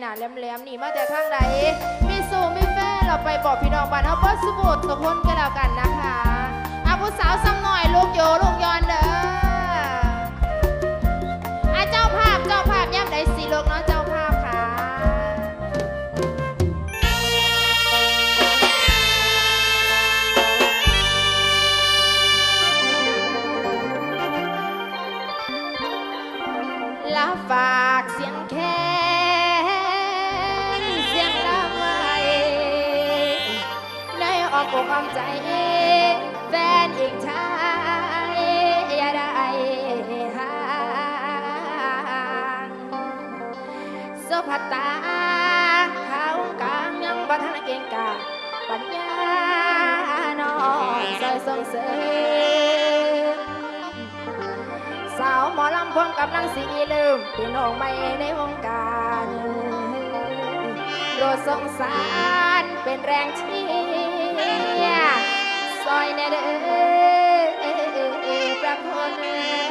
หนาแหลมๆนี่มาแต่ทางใดมีสูมีแฟนเราไปบอกพี่น้องบ้านเฮาเบิดสุบุตทุกคนก็แล้วกันนะคะอาผู้สาวซ้ำหน่อยลูกโยลูกยอนเด้ออาเจ้าภาพเจ้าภาพย่ำใดสีลูกเนาะเจ้าภาพค่ะลาฝากเสียงแค อ้อกอ้อมใจ แฟนอีกชายอย่าได้ห่างโซภัตตาเขากลางยังบ่ทันเก่งกาปัญญาน้องซอยส่งเสริมสาวหมอลำพวงกำลังสีลืมพี่น้องไม่ในวงการโปรดสงสารเป็นแรงชี ซอยแน่เด้อประคน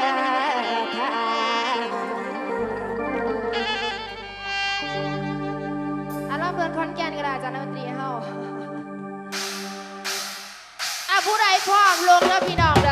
ทางอะเราเปิดคอนแกนก็ได้อาจารย์ดนตรีเฮาอะผู้ใดพร้อมลงแล้วพี่น้องเด้อ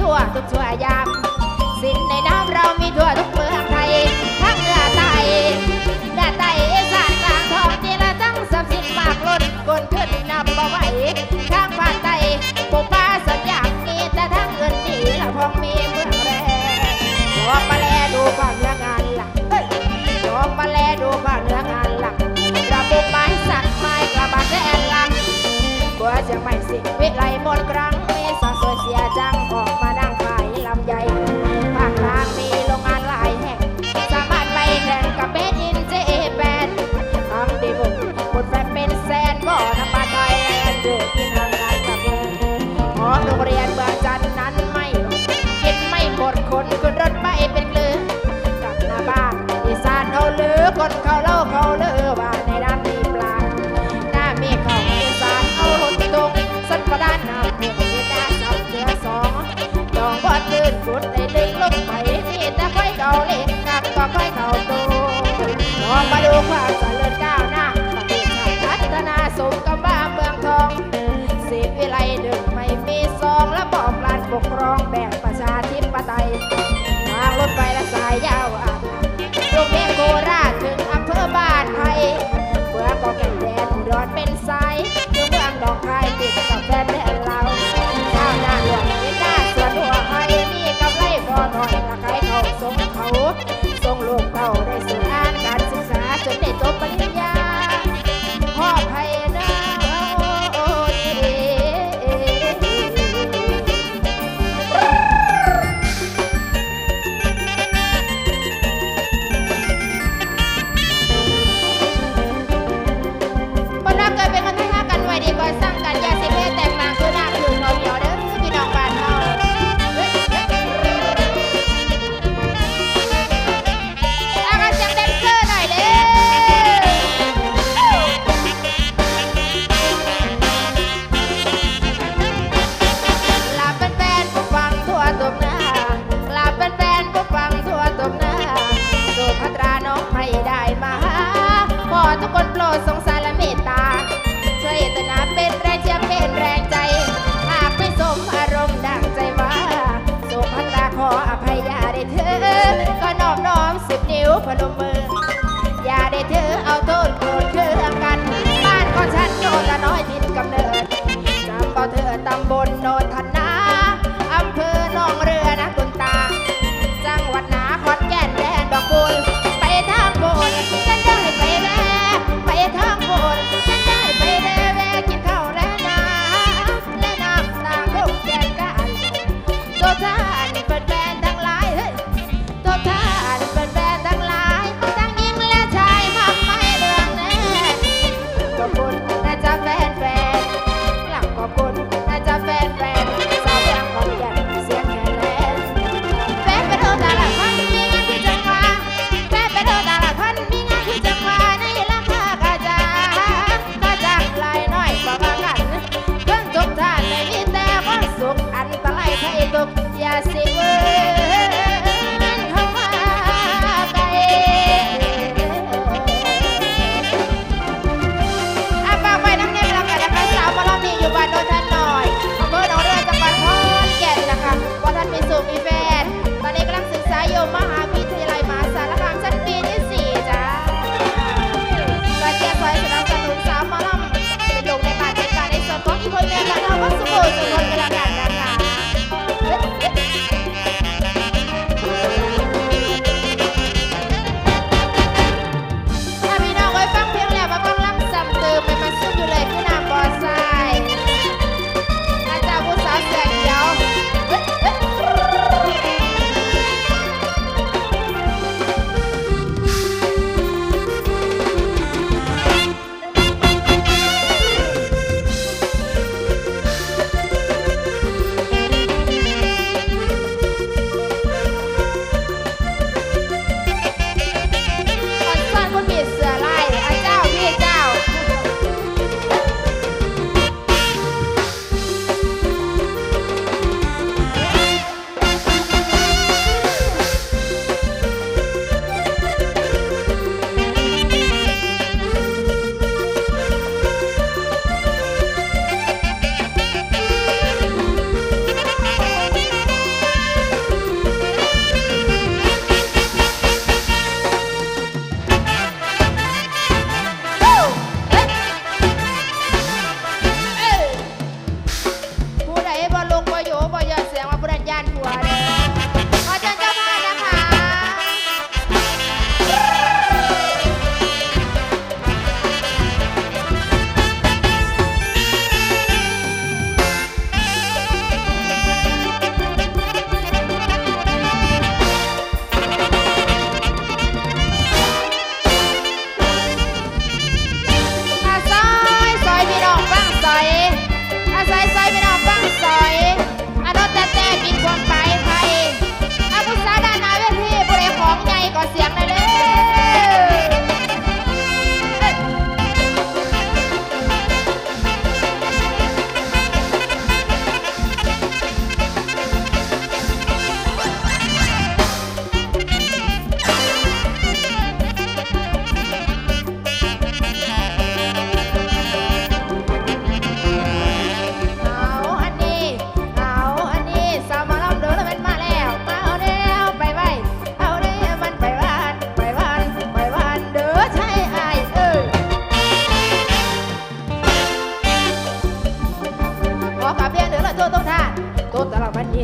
ทั่วทุกชั่วยามสินในน้ำเรามีทั่วทุกเมืองไทยทั้งเหนือใต้เหนือใต้อีสานกลางทองนี่ละทั้งทรัพย์สินมากล้นกนขึ้นนับบ่ไหวข้างภาคใต้ปลูป่าสัญญางมีแต่ทั้งเงินดีละพองมีเมืองแรงลองมาแลดูภาคเหนืองานหลักเฮ้ยลองมาแลดูภาคเหนืองานหลักระบุกไม้สักไม้กระบาดแดนหลังบัวเชียงใหม่สิวิไลหมดครั้ง ดังออกมานั่งขายลำไยภาคกลางมีโรงงานหลายแห่ง สามารถไปแข่งกับเบสอินเจแปนทำดีบุกหมดแฟนเป็นแสนบ่อน้ำปลาไทยแลนด์เดือดกินทางการกับเงินหอโรงเรียนเมืองจันนั้นไม่กินไม่หมดคนขึ้นรถไปเป็นเกลือ กลับหน้าบ้านอีสานเอาเลือคนเขา ไปละสายยาวอะโรงเรียนโคราช yes it. ญาติผัวเด้อ gracias, Mere.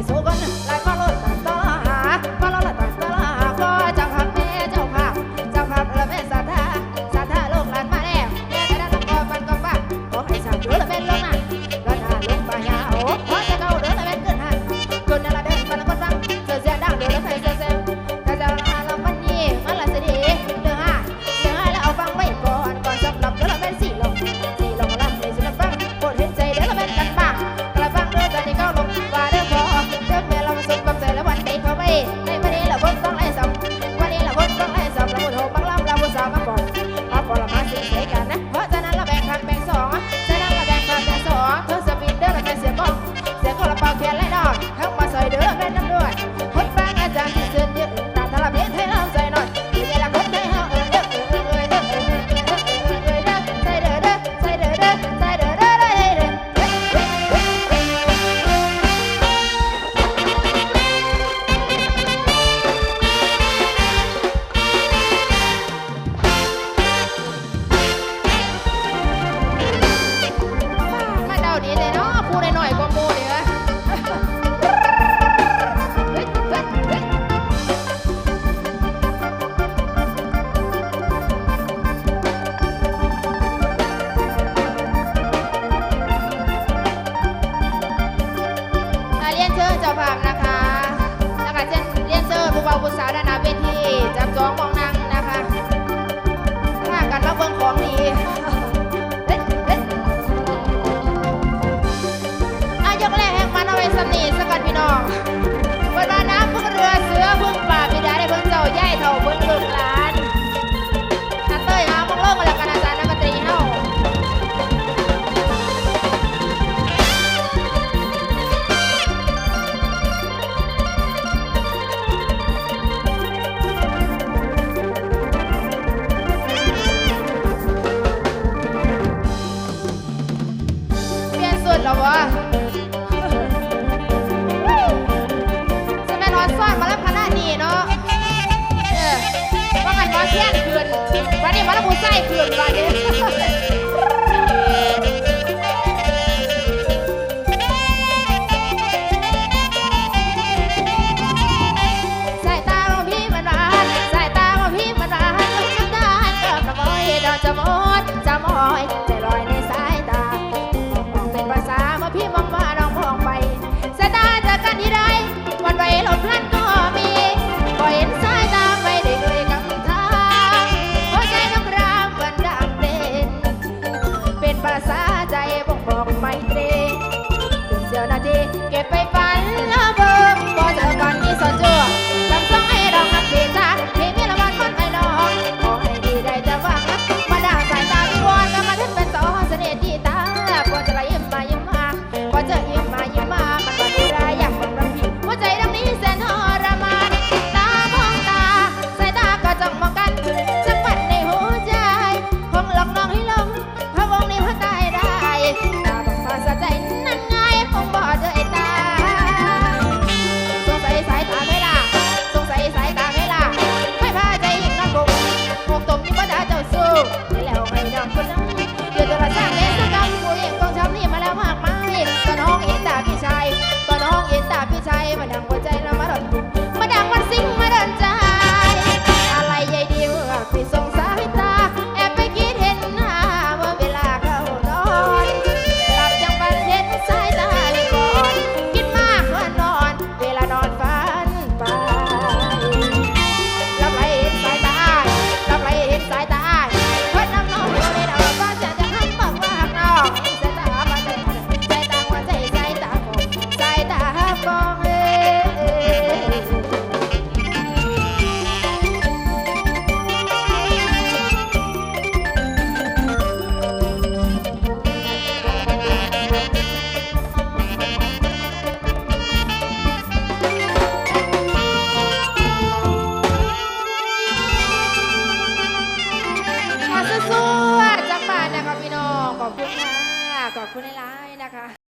สู้กันหลายคน สำนีสักันพี่น้องวันวาน้ำพึ่งเรือเสือพึ่งป่าพิดาได้พึ่งเจ้าใหญ่เท่าพึ่งลูกหลานอาเต้ยเอามึงเลิกมาแล้วกันอาจารย์นักดนตรีเฮาเปลี่ยนสุดแล้ววะ look like it.